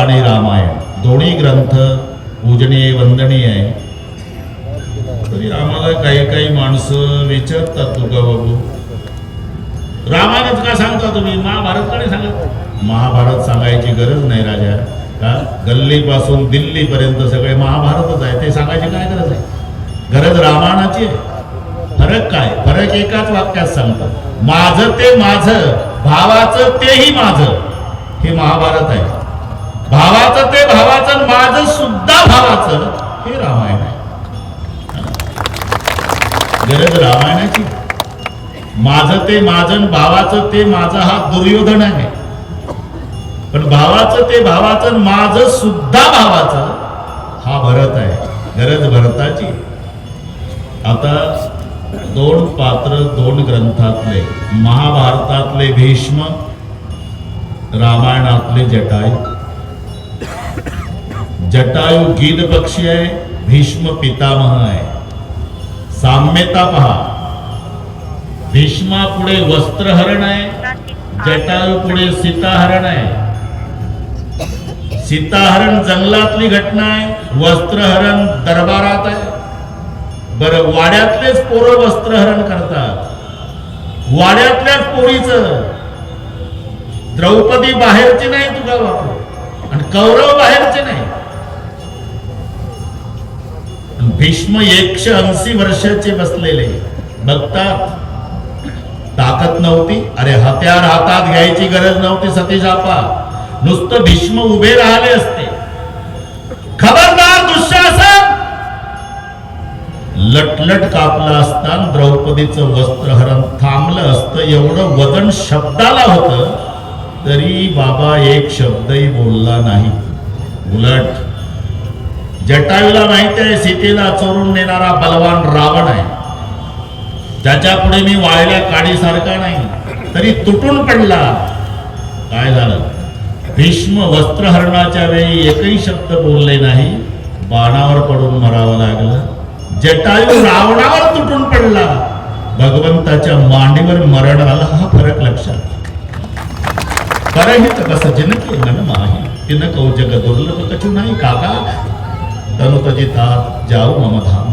आणि रामायण. दोन्ही ग्रंथ पूजनीय वंदनीय आहे. तरी आम्हाला काही काही माणसं विचारतात तुका बाबू रामायणच का सांगता तुम्ही? महाभारत का नाही सांगत महाभारत सांगायची गरज नाही राजा. का? गल्लीपासून दिल्लीपर्यंत सगळे महाभारतच आहे. ते सांगायची काय गरज आहे? गरज रामायणाची आहे. फरक काय? फरक एकाच वाक्यात सांगतात. माझं ते माझं भावाचं तेही माझं. हे महाभारत आहे. भावाचं ते भावाचं माझ सुद्धा भावाचं हे रामायण आहे. गरज रामायणाची. माझं ते माझं भावाचं ते माझं हा दुर्योधन आहे. पण भावाचं ते भावाचं माझं सुद्धा भावाचं हा भरत आहे. गरज भरताची. आता दोन पात्र दोन ग्रंथातले महाभारतातले भीष्म रामायणातले जटायू. जटायू गीत पक्षी आहे भीष्म पितामह आहे साम्यता पहा। भीष्मा पुढे वस्त्रहरण आहे जटायू पुढे सीताहरण आहे सीताहरण जंगलातली घटना आहे वस्त्रहरण दरबारात आहे। बरं वाड्यातलेच पोरं वस्त्रहरण करतात। वाड्यातल्याच पोरीचं। द्रौपदी बाहेरची नाही तुला बापू आणि कौरव बाहेरचे नाही। भीष्म एकशे ऐंशी वर्षाचे बसलेले. बघतात. ताकद नव्हती. अरे हत्यार हातात घ्यायची गरज नव्हती सतीश आपा नुसतं भीष्म उभे राहिले असते. खबरदार दुःशासन! लटलट कापला असता द्रौपदीचं वस्त्रहरण थांबलं असतं. एवढं वजन शब्दाला होत तरी बाबा एक शब्दही बोलला नाही. उलट जटायूला माहिती आहे सीतेला चोरून नेणारा बलवान रावण आहे. ज्याच्या पुढे मी वाळल्या काडीसारखा नाही तरी तुटून पडला. काय झालं? भीष्म वस्त्रहरणाच्या वेळी एकही शब्द बोलले नाही. बाणावर पडून मरावं लागलं. जटायू रावणावर तुटून पडला. भगवंताच्या मांडीवर मरण आला हा फरक लक्षात. परहित कस जनके मन माही तिन कौ जग दुर्लभ कचू नाही काका. तनु तजी तात जाऊ मम धाम